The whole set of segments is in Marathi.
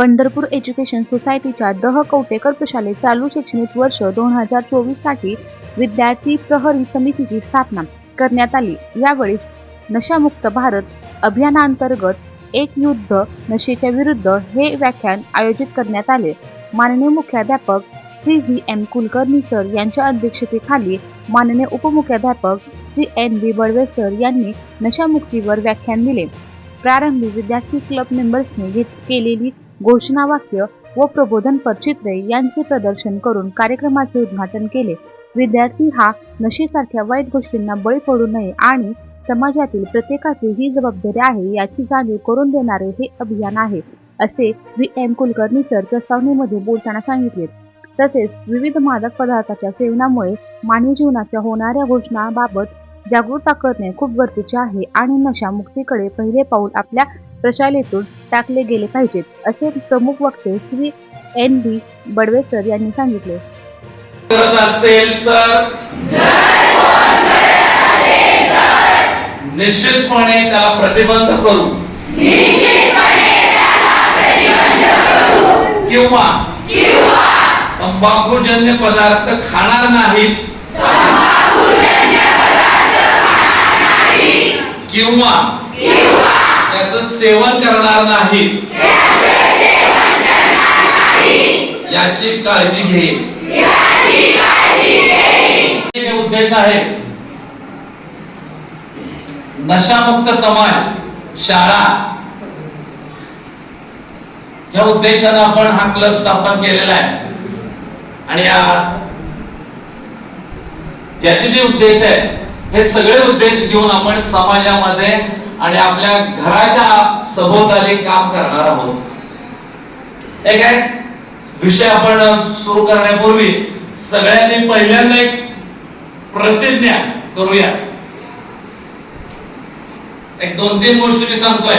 पंढरपूर एज्युकेशन सोसायटीच्या दह कवटेकर प्रशालेत चालू शैक्षणिक वर्ष दोन हजार चोवीससाठी विद्यार्थी प्रहरी समितीची स्थापना करण्यात आली. यावेळी नशामुक्त भारत अभियानांतर्गत एक युद्ध नशेच्या विरुद्ध हे व्याख्यान आयोजित करण्यात आले. माननीय मुख्याध्यापक Shri V. M. Kulkarni sir यांच्या अध्यक्षतेखाली माननीय उपमुख्याध्यापक Shri N. B. Badve sir यांनी नशामुक्तीवर व्याख्यान दिले. प्रारंभी विद्यार्थी क्लब मेंबर्सने घेत केलेली घोषणावाक्य व प्रबोधन परचित्रे यांचे प्रदर्शन करून कार्यक्रमाचे उद्घाटन केले. विद्यार्थी हा नशेसारख्या वाईट गोष्टींना बळी पडू नये आणि समाजातील प्रत्येकाची ही जबाबदारी आहे याची जाणीव करून देणारे हे अभियान आहे असे व्ही. एम. कुलकर्णी सर प्रस्तावनेमध्ये बोलताना सांगितले. तसेच विविध मादक पदार्थाच्या सेवनामुळे मानवी जीवनाच्या होणाऱ्या घोषणाबाबत जागरूकता करणे खूप गरजेचे आहे आणि नशा मुक्तीकडे पहिले पाऊल आपल्या प्रशालेतून टाकले गेले पाहिजेत असे प्रमुख वक्ते Shri N B Badve sir यांनी सांगितले. करत असेल तर निश्चितपणे त्याला प्रतिबंध करू. किंवा तंबाखूजन्य पदार्थ खाणार नाहीत. किंवा त्याचं सेवन करणार नाहीत याची काळजी घेईल उद्देश आहे? नशामुक्त समाज शाळा. या उद्देशानं आपण हा क्लब स्थापन केलेला आहे. आणि याचे जे उद्देश आहे हे सगळे उद्देश घेऊन आपण समाजामध्ये आणि आपल्या घराच्या सभोवताली काम करणार आहोत. एक आहे? विषय आपण सुरू करण्यापूर्वी सगळ्यांनी पहिल्यांदा एक प्रतिज्ञा करूया. एक दोन तीन गोष्टी मी सांगतोय.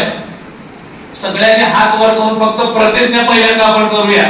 सगळ्यांनी हात वर करून फक्त प्रतिज्ञा पहिल्यांदा आपण करूया.